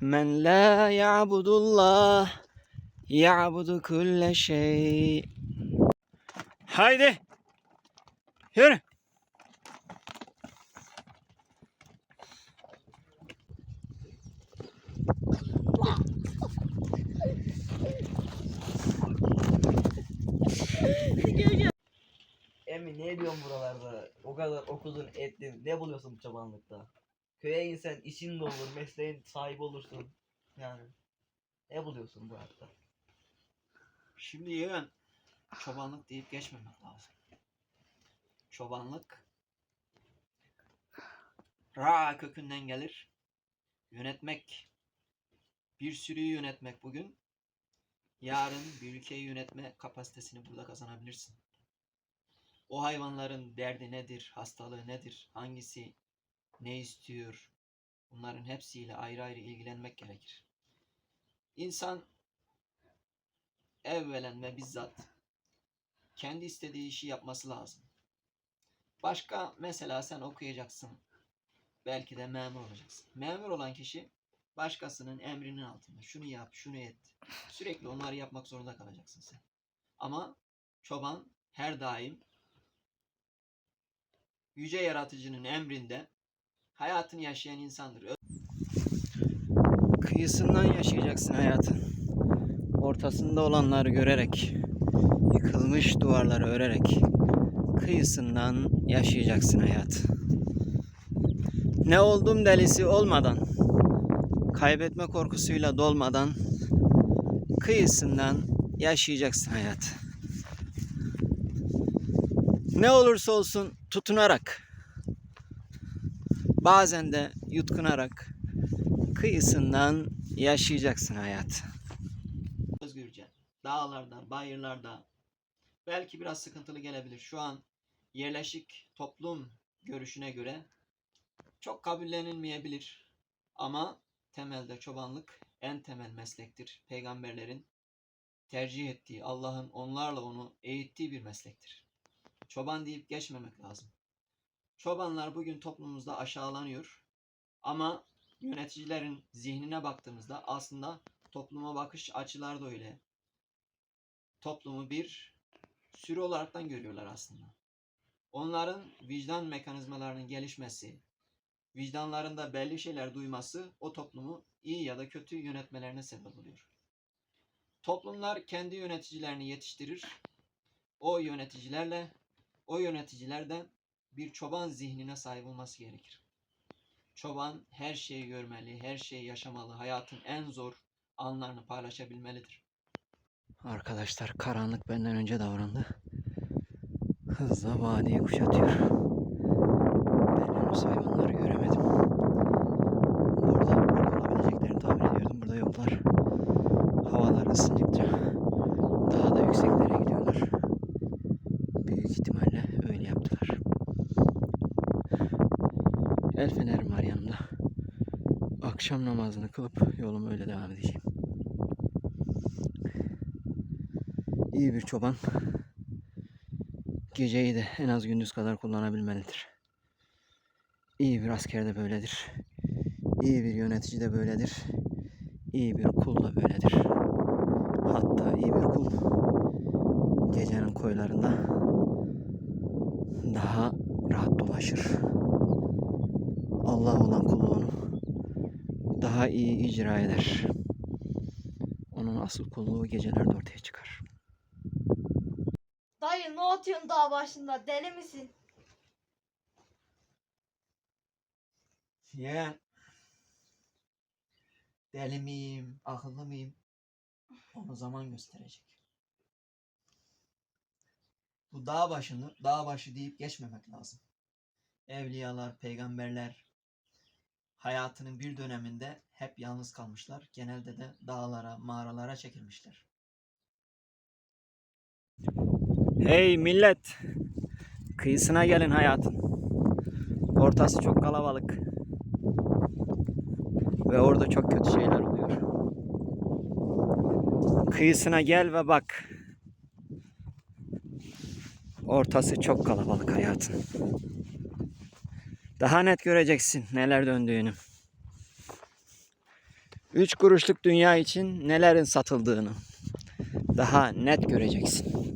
Men la ya'budullah ya'budu kulle şey. Haydi. Yürü. Emmi ne diyorsun buralarda? O kadar okudun ettin. Ne buluyorsun bu çobanlıkta? Köye insen işin de olur, mesleğin sahibi olursun. Yani ne buluyorsun bu hayatta? Şimdi yeğen çobanlık deyip geçmemek lazım. Çobanlık ra kökünden gelir. Yönetmek. Bir sürüyü yönetmek bugün. Yarın bir ülkeyi yönetme kapasitesini burada kazanabilirsin. O hayvanların derdi nedir, hastalığı nedir, hangisi ne istiyor, bunların hepsiyle ayrı ayrı ilgilenmek gerekir. İnsan evvelen ve bizzat kendi istediği işi yapması lazım. Başka mesela sen okuyacaksın. Belki de memur olacaksın. Memur olan kişi başkasının emrinin altında. Şunu yap, şunu et. Sürekli onları yapmak zorunda kalacaksın sen. Ama çoban her daim yüce yaratıcının emrinde hayatını yaşayan insandır. Kıyısından yaşayacaksın hayatın ortasında olanları görerek, yıkılmış duvarları örerek kıyısından yaşayacaksın hayat. Ne oldum delisi olmadan, kaybetme korkusuyla dolmadan kıyısından yaşayacaksın hayat. Ne olursa olsun tutunarak, bazen de yutkunarak kıyısından yaşayacaksın hayat özgürce. Dağlarda, bayırlarda belki biraz sıkıntılı gelebilir. Şu an yerleşik toplum görüşüne göre çok kabullenilmeyebilir. Ama temelde çobanlık en temel meslektir. Peygamberlerin tercih ettiği, Allah'ın onlarla onu eğittiği bir meslektir. Çoban deyip geçmemek lazım. Çobanlar bugün toplumumuzda aşağılanıyor. Ama yöneticilerin zihnine baktığımızda aslında topluma bakış açıları da öyle. Toplumu bir sürü olaraktan görüyorlar aslında. Onların vicdan mekanizmalarının gelişmesi, vicdanlarında belli şeyler duyması o toplumu iyi ya da kötü yönetmelerine sebep oluyor. Toplumlar kendi yöneticilerini yetiştirir. O yöneticilerle o yöneticilerden bir çoban zihnine sahip olması gerekir. Çoban her şeyi görmeli, her şeyi yaşamalı, hayatın en zor anlarını paylaşabilmelidir. Arkadaşlar karanlık benden önce davrandı. Hızla vadiyi kuşatıyor. Ben henüz hayvanları göremedim. Burada, burada olabileceklerini tahmin ediyordum. Burada yoklar. Havalar ısındıkça daha da yükseklere gidiyorlar. Büyük ihtimalle öyle yaptılar. El fenerim var yanımda. Akşam namazını kılıp yoluma öyle devam edeceğim. İyi bir çoban geceyi de en az gündüz kadar kullanabilmelidir. İyi bir asker de böyledir. İyi bir yönetici de böyledir. İyi bir kul da böyledir. Hatta iyi bir kul gecenin koylarında daha rahat dolaşır. Allah olan kulluğunu daha iyi icra eder. Onun asıl kulluğu gecelerde ortaya çıkar. Dayı ne atıyorsun dağ başında deli misin? Yeğen. Deli miyim, akıllı mıyım? Onu zaman gösterecek. Bu dağ başını dağ başı deyip geçmemek lazım. Evliyalar, peygamberler hayatının bir döneminde hep yalnız kalmışlar. Genelde de dağlara, mağaralara çekilmişler. Hey millet! Kıyısına gelin hayatın. Ortası çok kalabalık. Ve orada çok kötü şeyler oluyor. Kıyısına gel ve bak. Ortası çok kalabalık hayatın. Daha net göreceksin neler döndüğünü. Üç kuruşluk dünya için nelerin satıldığını daha net göreceksin.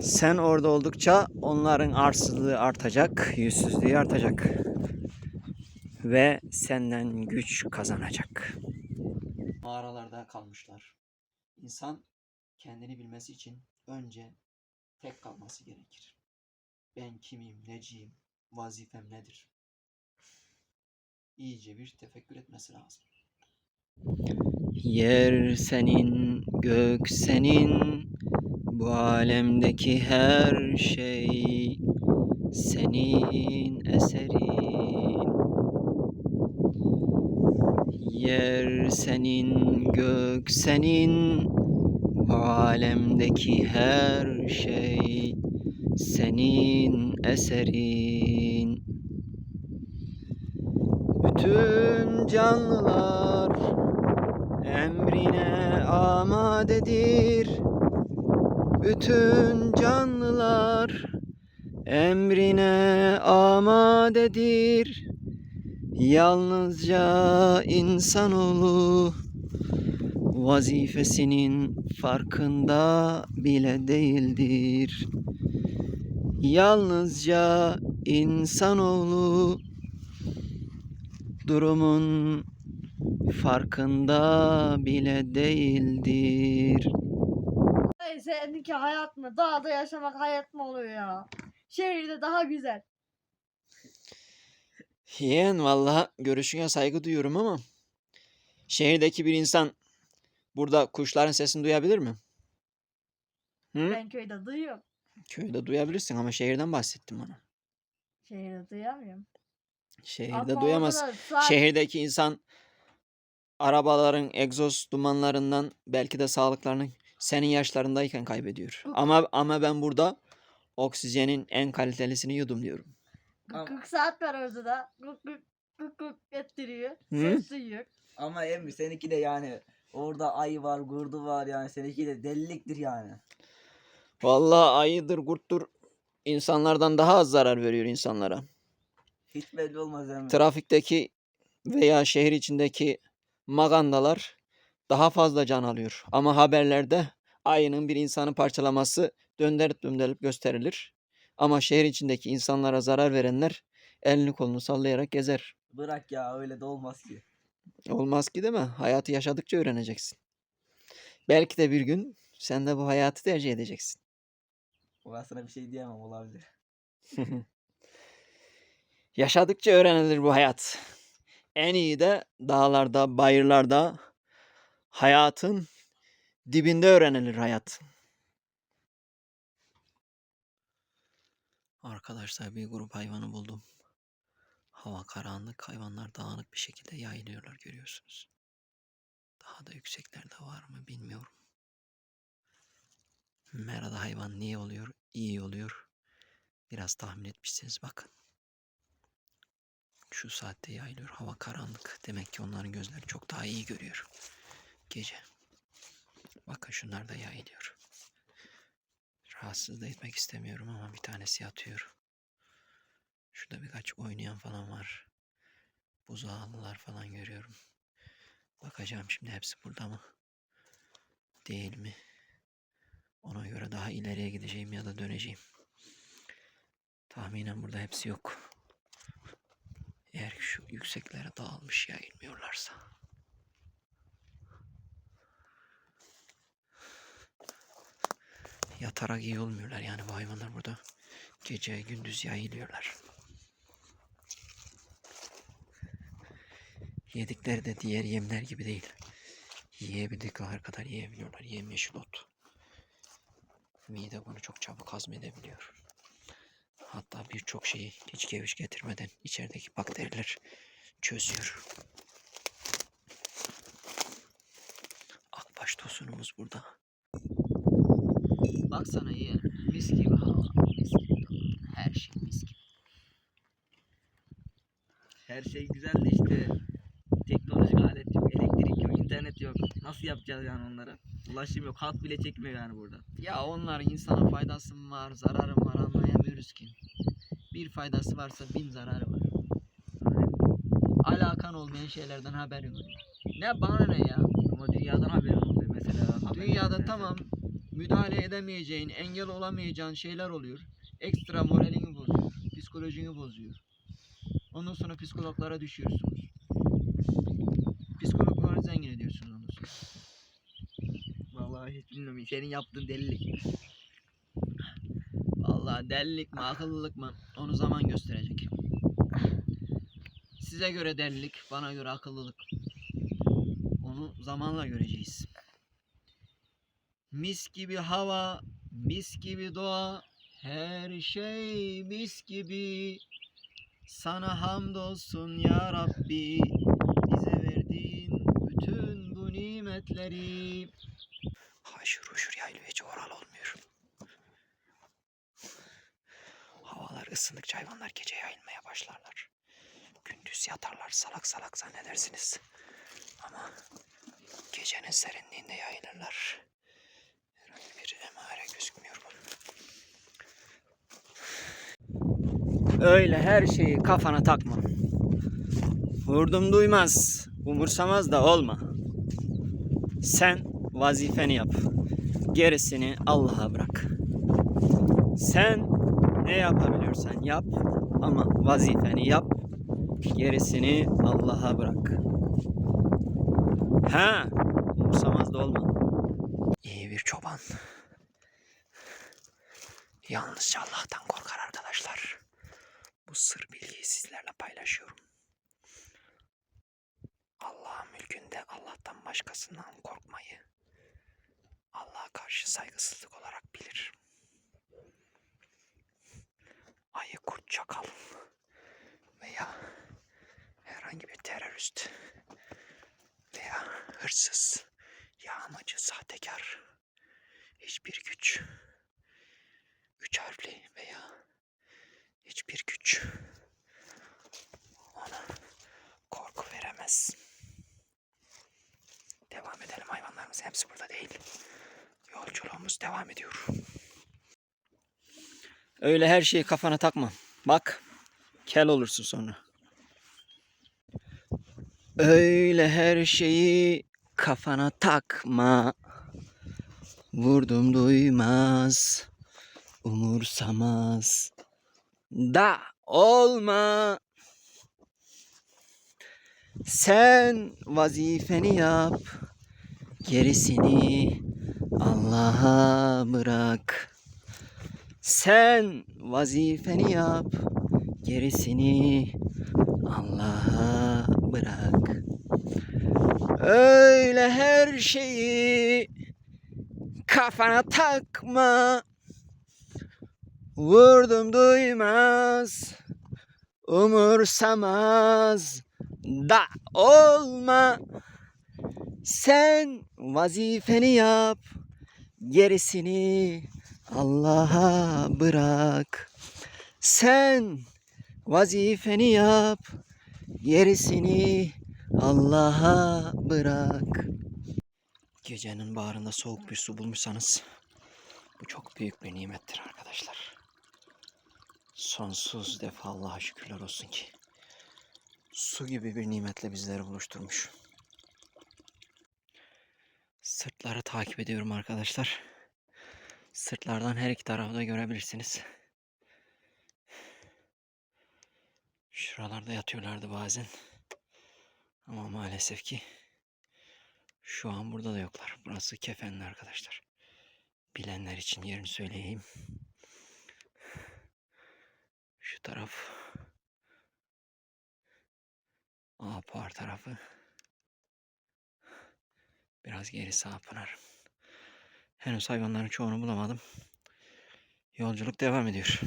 Sen orada oldukça onların arsızlığı artacak, yüzsüzlüğü artacak. Ve senden güç kazanacak. Mağaralarda kalmışlar. İnsan kendini bilmesi için önce tek kalması gerekir. Ben kimim, neciyim, vazifem nedir? İyice bir tefekkür etmesi lazım. Yer senin, gök senin, bu alemdeki her şey senin eserin. Yer senin, gök senin, bu alemdeki her şey senin eserin. Bütün canlılar emrine amadedir. Bütün canlılar emrine amadedir. Yalnızca insanoğlu vazifesinin farkında bile değildir. Yalnızca insanoğlu durumun farkında bile değildir. Ay seninki hayat mı? Dağda yaşamak hayat mı oluyor ya? Şehirde daha güzel. Yeğen valla görüşüne saygı duyuyorum ama şehirdeki bir insan burada kuşların sesini duyabilir mi? Hı? Ben köyde duyuyorum. Köyde duyabilirsin ama şehirden bahsettim bana. Şehirde duyamıyorum. Şehirde Ama duyamaz. saat- Şehirdeki insan arabaların egzoz dumanlarından belki de sağlıklarını senin yaşlarındayken kaybediyor. Ama ama ben burada oksijenin en kalitelisini yudum diyorum. Ama- 40 saat var orada da. Gık gık gık gık ettiriyor. Hı? Duyuyor. Ama emmi seninki de yani orada ayı var, kurdu var yani seninki de deliliktir yani. Vallahi ayıdır, kurttur insanlardan daha az zarar veriyor insanlara. Hiç belli olmaz emmi. Trafikteki veya şehir içindeki magandalar daha fazla can alıyor. Ama haberlerde ayının bir insanı parçalaması döndürüp döndürüp gösterilir. Ama şehir içindeki insanlara zarar verenler elini kolunu sallayarak gezer. Bırak ya öyle de olmaz ki. Olmaz ki değil mi? Hayatı yaşadıkça öğreneceksin. Belki de bir gün sen de bu hayatı tercih edeceksin. Orasına bir şey diyemem olabilir. Yaşadıkça öğrenilir bu hayat. En iyi de dağlarda, bayırlarda hayatın dibinde öğrenilir hayat. Arkadaşlar bir grup hayvanı buldum. Hava karanlık, hayvanlar dağınık bir şekilde yayılıyorlar görüyorsunuz. Daha da yükseklerde var mı bilmiyorum. Merada hayvan niye oluyor? İyi oluyor. Biraz tahmin etmişsiniz bakın. Şu saatte yayılıyor. Hava karanlık. Demek ki onların gözleri çok daha iyi görüyor. Gece. Bakın şunlar da yayılıyor. Rahatsız da etmek istemiyorum ama bir tanesi yatıyor. Şurada birkaç oynayan falan var. Buzağlılar falan görüyorum. Bakacağım şimdi hepsi burada mı? Değil mi? Ona göre daha ileriye gideceğim ya da döneceğim. Tahminen burada hepsi yok. Eğer şu yükseklere dağılmış yayılmıyorlarsa. Yatarak iyi olmuyorlar yani bu hayvanlar burada. Gece gündüz yayılıyorlar. Yedikleri de diğer yemler gibi değil. Yiyebildikleri kadar yiyebiliyorlar. Yemyeşil ot. Mide bunu çok çabuk hazmedebiliyor. Hatta birçok şeyi hiç geviş getirmeden içerideki bakteriler çözüyor. Akbaş tosunumuz burada. Baksana iyi. Mis gibi hava. Mis gibi. Her şey mis gibi. Her şey güzel de işte teknolojik alet yok, elektrik yok, internet yok. Nasıl yapacağız yani onlara? Ulaşım yok, hat bile çekmiyor yani burada. Ya onlar insana faydası mı var, zararı mı var anlayamıyoruz ki. Bir faydası varsa bin zararı var. alakan olmayan şeylerden haberin oluyor. Ne bana ne ya? Ama dünyadan haberin oluyor mesela. Dünyada olmuyor. tamam müdahale edemeyeceğin, engel olamayacağın şeyler oluyor. Ekstra moralini bozuyor, psikolojini bozuyor. Ondan sonra psikologlara düşüyorsunuz. Psikologları zengin ediyorsunuz. Vallahi hiç bilmiyorum. Senin yaptığın delilik. Vallahi delilik mi, akıllılık mı onu zaman gösterecek. Size göre delilik, bana göre akıllılık. Onu zamanla göreceğiz. Mis gibi hava, mis gibi doğa, her şey mis gibi. Sana hamdolsun ya Rabbi, bize verdiğin bütün bu nimetleri. Haşır huşur yaylı hiç oral olmuyor. Havalar ısındıkça hayvanlar gece yayılmaya başlarlar. Gündüz yatarlar salak salak zannedersiniz. Ama gecenin serinliğinde yayılırlar. Herhangi bir emare gözükmüyor mu? Öyle her şeyi kafana takma. Vurdum duymaz, umursamaz da olma. Sen vazifeni yap. Gerisini Allah'a bırak. Sen ne yapabiliyorsan yap ama vazifeni yap. Gerisini Allah'a bırak. Ha, umursamaz da olma. İyi bir çoban. Yalnızca Allah'tan korkar arkadaşlar. Bu sır bilgiyi sizlerle paylaşıyorum. Allah'ın mülkünde Allah'tan başkasından korkmayı karşı saygısızlık olarak bilir. Ayı kurt çakal veya herhangi bir terörist veya hırsız, yağmacı, sahtekar hiçbir güç üç harfli veya hiçbir güç ona korku veremez. Devam edelim hayvanlarımız hepsi burada değil. Yolculuğumuz devam ediyor. Öyle her şeyi kafana takma. Bak, kel olursun sonra. Öyle her şeyi kafana takma. Vurdum duymaz, umursamaz. Da olma. Sen vazifeni yap. Gerisini Allah'a bırak. Sen vazifeni yap. Gerisini Allah'a bırak. Öyle her şeyi kafana takma. Vurdum duymaz, umursamaz da olma. Sen vazifeni yap, gerisini Allah'a bırak. Sen vazifeni yap, gerisini Allah'a bırak. Gecenin bağrında soğuk bir su bulmuşsanız bu çok büyük bir nimettir arkadaşlar. Sonsuz defa Allah'a şükürler olsun ki su gibi bir nimetle bizleri buluşturmuş. Sırtları takip ediyorum arkadaşlar. Sırtlardan her iki tarafı görebilirsiniz. Şuralarda yatıyorlardı bazen. Ama maalesef ki şu an burada da yoklar. Burası kefenli arkadaşlar. Bilenler için yerini söyleyeyim. Şu taraf Ağapar tarafı. Biraz geri Sağpınar. Henüz hayvanların çoğunu bulamadım. Yolculuk devam ediyor.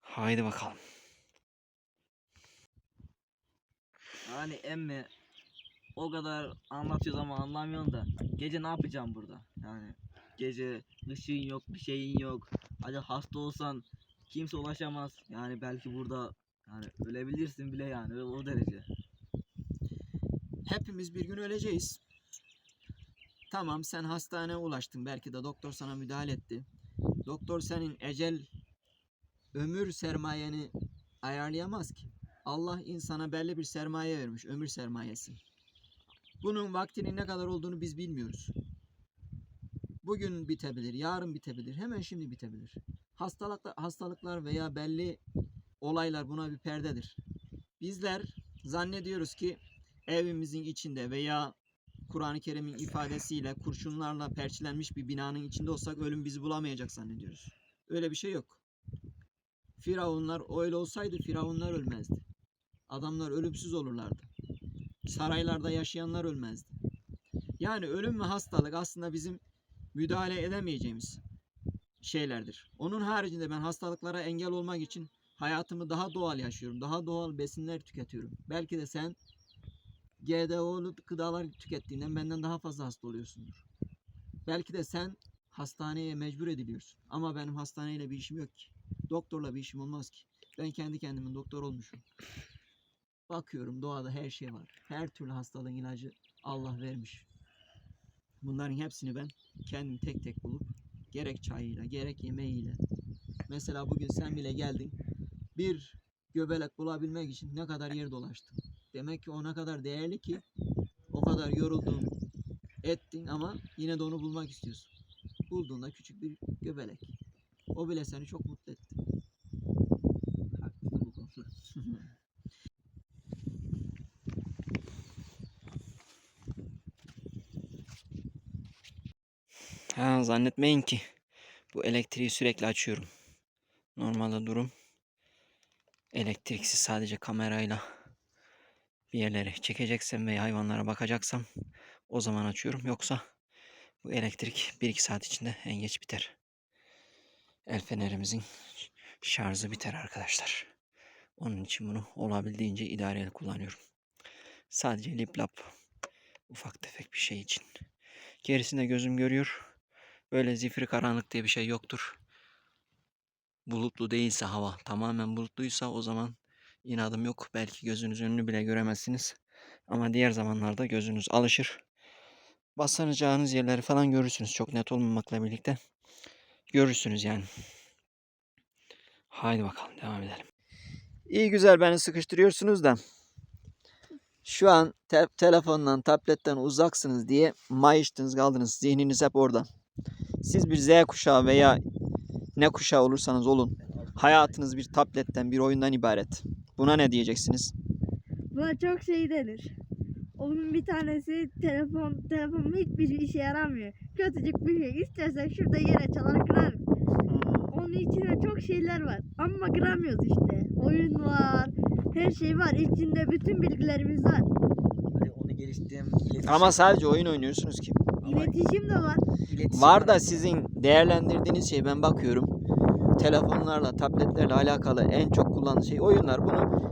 Haydi bakalım. Yani emmi o kadar anlatıyoruz ama anlamıyorsun da gece ne yapacağım burada? Yani gece ışığın yok, bir şeyin yok. Hadi hasta olsan kimse ulaşamaz. Yani belki burada yani ölebilirsin bile yani o derece. Hepimiz bir gün öleceğiz. Tamam sen hastaneye ulaştın. Belki de doktor sana müdahale etti. Doktor senin ecel ömür sermayeni ayarlayamaz ki. Allah insana belli bir sermaye vermiş, ömür sermayesi. Bunun vaktinin ne kadar olduğunu biz bilmiyoruz. Bugün bitebilir, yarın bitebilir, hemen şimdi bitebilir. Hastalıklar, hastalıklar veya belli olaylar buna bir perdedir. Bizler zannediyoruz ki evimizin içinde veya Kur'an-ı Kerim'in ifadesiyle kurşunlarla perçilenmiş bir binanın içinde olsak ölüm bizi bulamayacak zannediyoruz. Öyle bir şey yok. Firavunlar öyle olsaydı firavunlar ölmezdi. Adamlar ölümsüz olurlardı. Saraylarda yaşayanlar ölmezdi. Yani ölüm ve hastalık aslında bizim müdahale edemeyeceğimiz şeylerdir. Onun haricinde ben hastalıklara engel olmak için hayatımı daha doğal yaşıyorum. Daha doğal besinler tüketiyorum. Belki de sen GDO'lu gıdalar tükettiğinden benden daha fazla hasta oluyorsundur. Belki de sen hastaneye mecbur ediliyorsun. Ama benim hastaneyle bir işim yok ki. Doktorla bir işim olmaz ki. Ben kendi kendimin doktor olmuşum. Bakıyorum doğada her şey var. Her türlü hastalığın ilacı Allah vermiş. Bunların hepsini ben kendim tek tek bulup gerek çayıyla gerek yemeğiyle mesela bugün sen bile geldin bir göbelek bulabilmek için ne kadar yer dolaştın. Demek ki o ne kadar değerli ki o kadar yoruldun ettin ama yine de onu bulmak istiyorsun. Bulduğunda küçük bir göbelek. O bile seni çok mutlu etti. Haklısın bu konuda. Ha, zannetmeyin ki bu elektriği sürekli açıyorum. Normalde durum elektriksiz sadece kamerayla bir yerlere çekeceksem veya hayvanlara bakacaksam o zaman açıyorum. Yoksa bu elektrik 1-2 saat içinde en geç biter. El fenerimizin şarjı biter arkadaşlar. Onun için bunu olabildiğince idareli kullanıyorum. Sadece lip lap ufak tefek bir şey için. Gerisinde gözüm görüyor. Böyle zifiri karanlık diye bir şey yoktur. Bulutlu değilse hava tamamen bulutluysa o zaman inadım yok. Belki gözünüz önünü bile göremezsiniz. Ama diğer zamanlarda gözünüz alışır. Basınacağınız yerleri falan görürsünüz. Çok net olmamakla birlikte görürsünüz yani. Haydi bakalım devam edelim. İyi güzel beni sıkıştırıyorsunuz da şu an te- telefondan, tabletten uzaksınız diye mayıştınız kaldınız. Zihniniz hep orada. Siz bir Z kuşağı veya ne kuşağı olursanız olun. Hayatınız bir tabletten, bir oyundan ibaret. Buna ne diyeceksiniz? Buna çok şey denir. Onun bir tanesi telefon, telefonun hiçbir işe yaramıyor. Kötücük bir şey. İstersen şurada yere çalar kırarım. Onun içinde çok şeyler var. Ama kıramıyoruz işte. Oyun var. Her şey var. İçinde bütün bilgilerimiz var. Hani onu geliştirdim. iletişim- Ama sadece oyun oynuyorsunuz ki. İletişim de var. iletişim Var da sizin değerlendirdiğiniz şey ben bakıyorum. Telefonlarla, tabletlerle alakalı en çok kullanılan şey oyunlar. Bunu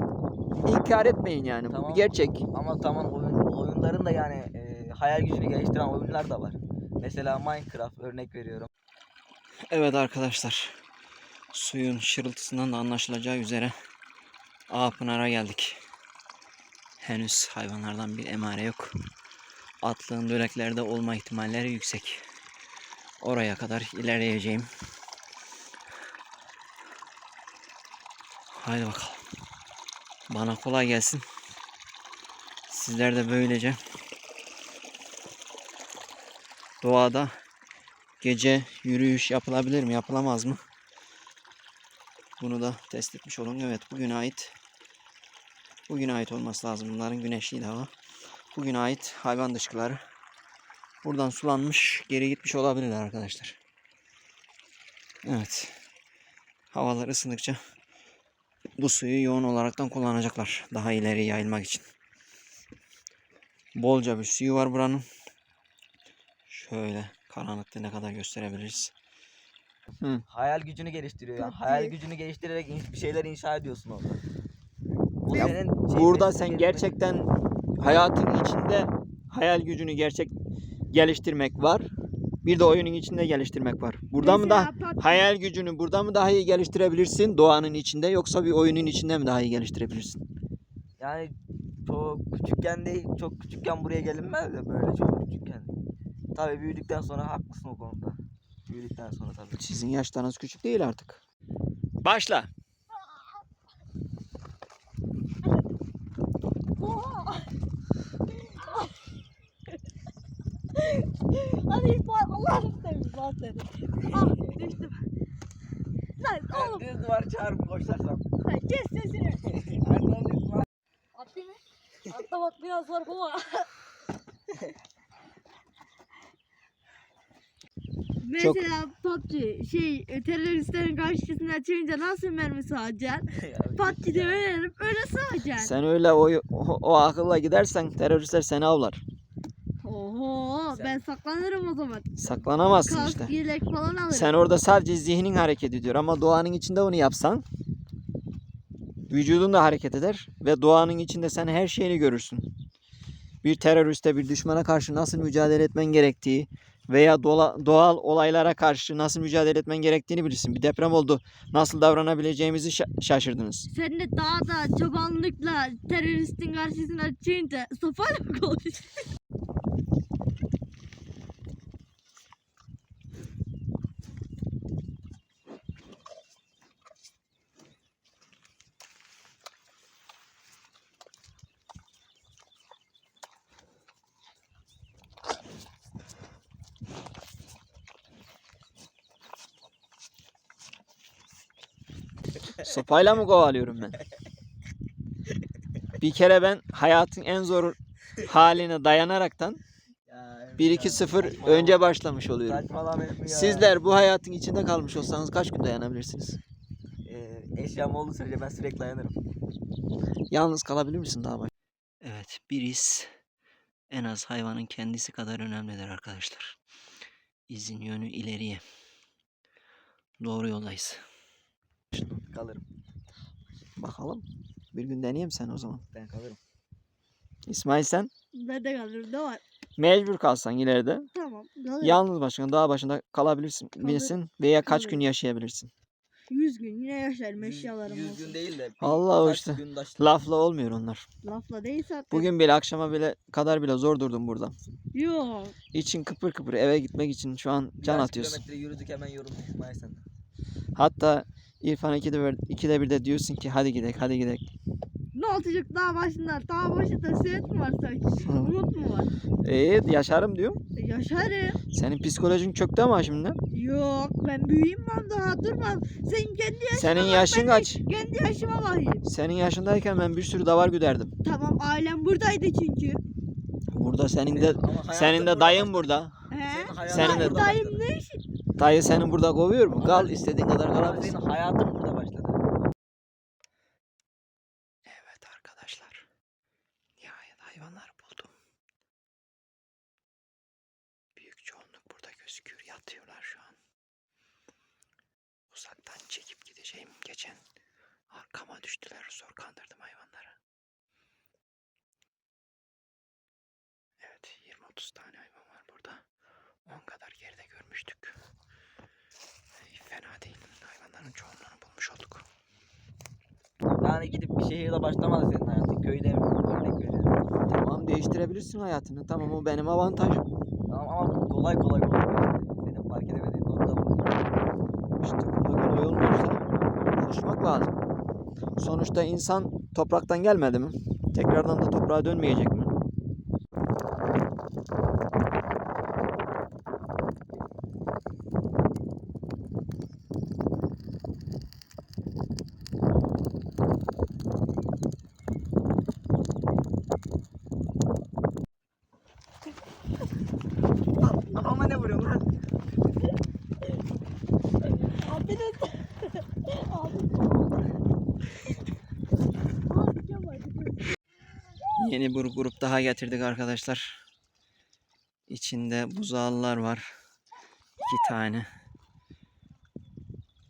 inkar etmeyin yani. Bu Tamam. bir gerçek. Ama tamam oyun, oyunların da yani e, hayal gücünü geliştiren oyunlar da var. Mesela Minecraft örnek veriyorum. Evet arkadaşlar. Suyun şırıltısından da anlaşılacağı üzere Ağpınar'a geldik. Henüz hayvanlardan bir emare yok. Atlığın döleklerde olma ihtimalleri yüksek. Oraya kadar ilerleyeceğim. Haydi bakalım. Bana kolay gelsin. Sizler de böylece doğada gece yürüyüş yapılabilir mi, yapılamaz mı? Bunu da test etmiş olun. Evet, bugüne ait bugüne ait olması lazım. Bunların güneşliydi hava. Bugüne ait hayvan dışkıları buradan sulanmış, geri gitmiş olabilirler arkadaşlar. Evet. Havalar ısındıkça bu suyu yoğun olaraktan kullanacaklar. Daha ileri yayılmak için. Bolca bir suyu var buranın. Şöyle karanlıkta ne kadar gösterebiliriz. Hayal gücünü geliştiriyor. Yani hayal gücünü geliştirerek bir şeyler inşa ediyorsun orada. O Ya senin Burada sen gerçekten hayatın içinde hayal gücünü gerçek geliştirmek var. Bir de oyunun içinde geliştirmek var. Burada mı da hayal gücünü burada mı daha iyi geliştirebilirsin doğanın içinde yoksa bir oyunun içinde mi daha iyi geliştirebilirsin? Yani çok küçükken değil, çok küçükken buraya gelinmez de böyle çok küçükken. Tabii büyüdükten sonra haklısın o konuda. Büyüdükten sonra tabii. Sizin yaşlarınız küçük değil artık. Başla. Al seni. Ah düştüm. Lan oğlum düz duvar çağırıp koşarsam. sen kes sesini. Lan. Atlayayım mı? Atlamak biraz zor ama. Mesela PUBG şey teröristlerin karşısına çıkınca nasıl mermi sağacaksın? PUBG'de öğrenip öyle sağacaksın. Sen öyle o, o, o akılla gidersen teröristler seni avlar. Oho Sen- ben saklanırım o zaman. Saklanamazsın Kask, işte. yelek falan alırım. Sen orada sadece zihnin hareket ediyor ama doğanın içinde onu yapsan vücudun da hareket eder ve doğanın içinde sen her şeyini görürsün. Bir teröriste, bir düşmana karşı nasıl mücadele etmen gerektiği veya dola- doğal olaylara karşı nasıl mücadele etmen gerektiğini bilirsin. Bir deprem oldu. Nasıl davranabileceğimizi şa- şaşırdınız. Sen de dağda çobanlıkla teröristin karşısına çıkınca sopayla mı konuşuyorsun? Sopayla mı kovalıyorum ben? Bir kere ben hayatın en zor haline dayanaraktan 1-2-0 önce başlamış oluyorum. Sizler bu hayatın içinde kalmış olsanız kaç gün dayanabilirsiniz? Ee, eşyam olduğu sürece ben sürekli dayanırım. Yalnız kalabilir misin daha baş? Evet, bir iz en az hayvanın kendisi kadar önemlidir arkadaşlar. İzin yönü ileriye. Doğru yoldayız. Kalırım. Bakalım. Bir gün deneyeyim sen o zaman. Ben kalırım. İsmail sen Ben de kalırım ne var? mecbur kalsan ileride Tamam kalırım. yalnız başına dağ başında kalabilirsin Kalır- bilirsin veya kaç gün yaşayabilirsin. 100 gün yine yaşarım eşyalarım yüz olsun. gün değil de. Allah o işte. Lafla olmuyor onlar. Lafla değil zaten. Bugün bile akşama bile kadar bile zor durdum burada. Yok. İçin kıpır kıpır eve gitmek için şu an can Birkaç atıyorsun. kilometre yürüdük hemen yorulduk İsmail sen. Hatta İrfan ikide bir, ikide bir de diyorsun ki hadi gidelim hadi gidelim. Ne olacak dağ başında? Dağ başında sıhhat mı var sanki? Umut mu var? Eee yaşarım diyorum. E, yaşarım. Senin psikolojin çöktü ama şimdi. Yok ben büyüğüm ben daha durmam. Senin kendi yaşına Senin bak, yaşın kaç? Kendi yaşıma bakayım. Senin yaşındayken ben bir sürü davar güderdim. Tamam ailem buradaydı çünkü. Burada senin de senin de burada dayın burada. He? Senin de- Dayım ne işi? Dayı senin burada kovuyor mu? Kal istediğin kadar kalabilirsin. Senin hayatın burada başladı. Evet arkadaşlar. Nihayet hayvanlar buldum. Büyük çoğunluk burada gözüküyor. Yatıyorlar şu an. Uzaktan çekip gideceğim. Geçen arkama düştüler. Zor kandırdım hayvanları. Evet 20-30 tane hayvan var burada. 10 kadar geride görmüştük. Hayvanların çoğunluğunu bulmuş olduk. Yani gidip bir şehirde başlamadı senin hayatın. Köyde örnek veriyorum. Tamam değiştirebilirsin hayatını. Tamam o benim avantajım. Tamam ama kolay kolay olmuyor. Senin fark edemediğin nokta bu. İşte kolay kolay olmuyorsa alışmak lazım. Sonuçta insan topraktan gelmedi mi? Tekrardan da toprağa dönmeyecek mi? Ama ne vuruyorsun lan? Abi ne? Abi Kemal. Yeni bir grup daha getirdik arkadaşlar. İçinde buzağlılar var. İki tane.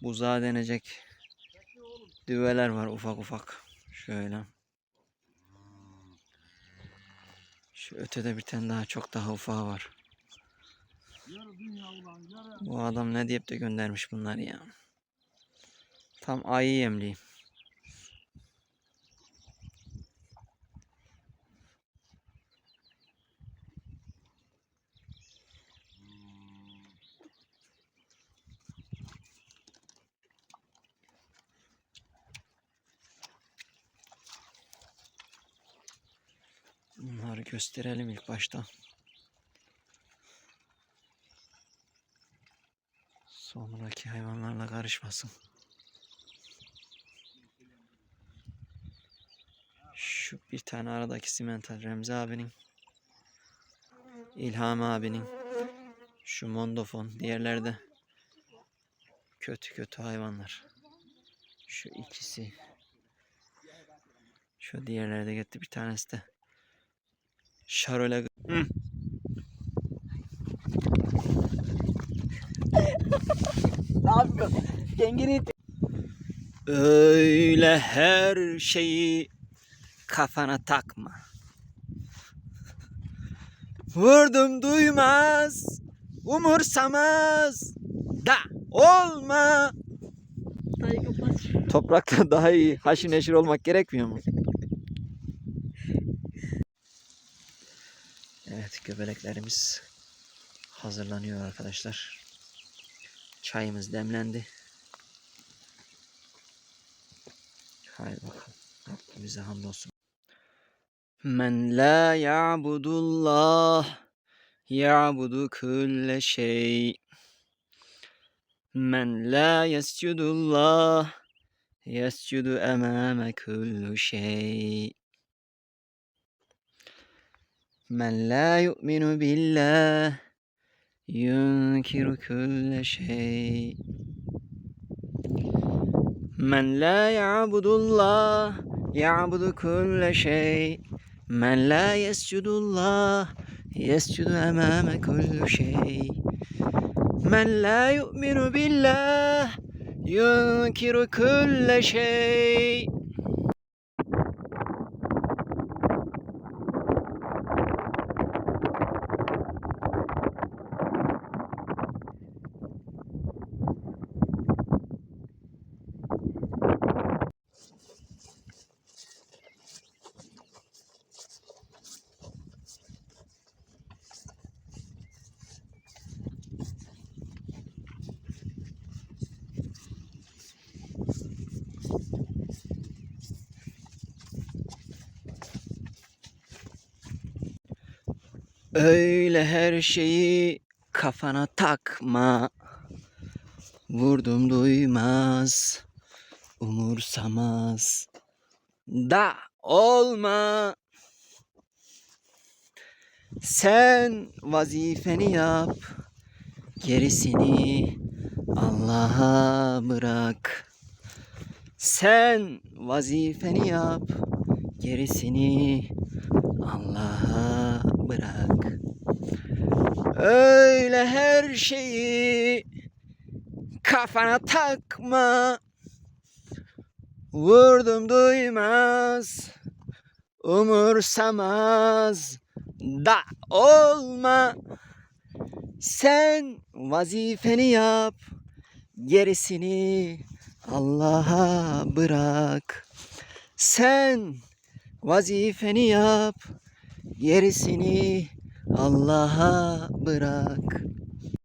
Buzağı denecek düveler var ufak ufak. Şöyle. Şu ötede bir tane daha çok daha ufağı var. Bu adam ne deyip de göndermiş bunları ya. Tam ayı yemliği. Bunları gösterelim ilk başta. Karışmasın. Şu bir tane aradaki simental Remzi abinin. İlham abinin. Şu mondofon. Diğerleri de kötü kötü hayvanlar. Şu ikisi. Şu diğerleri de gitti. Bir tanesi de Şarole. Hı. Kengiri Öyle her şeyi kafana takma. Vurdum duymaz, umursamaz da olma. Toprakta daha iyi haşir neşir olmak gerekmiyor mu? Evet göbeleklerimiz hazırlanıyor arkadaşlar. Çayımız demlendi. Haydi bakalım. Rabbimize hamdolsun. Men la ya'budullah ya'budu külle şey. Men la yescudullah yescudu emame kullu şey. Men la yu'minu billah yunkiru külle şey. Men la ya'budullah ya'budu kulle şey. Men la yescudullah yescudu emame kullu şey. Men la yu'minu billah yunkiru kulle şey. Öyle her şeyi kafana takma. Vurdum duymaz, umursamaz. Da olma. Sen vazifeni yap. Gerisini Allah'a bırak. Sen vazifeni yap. Gerisini Allah'a bırak. Öyle her şeyi kafana takma. Vurdum duymaz, umursamaz da olma. Sen vazifeni yap, gerisini Allah'a bırak. Sen vazifeni yap, gerisini Allah'a bırak.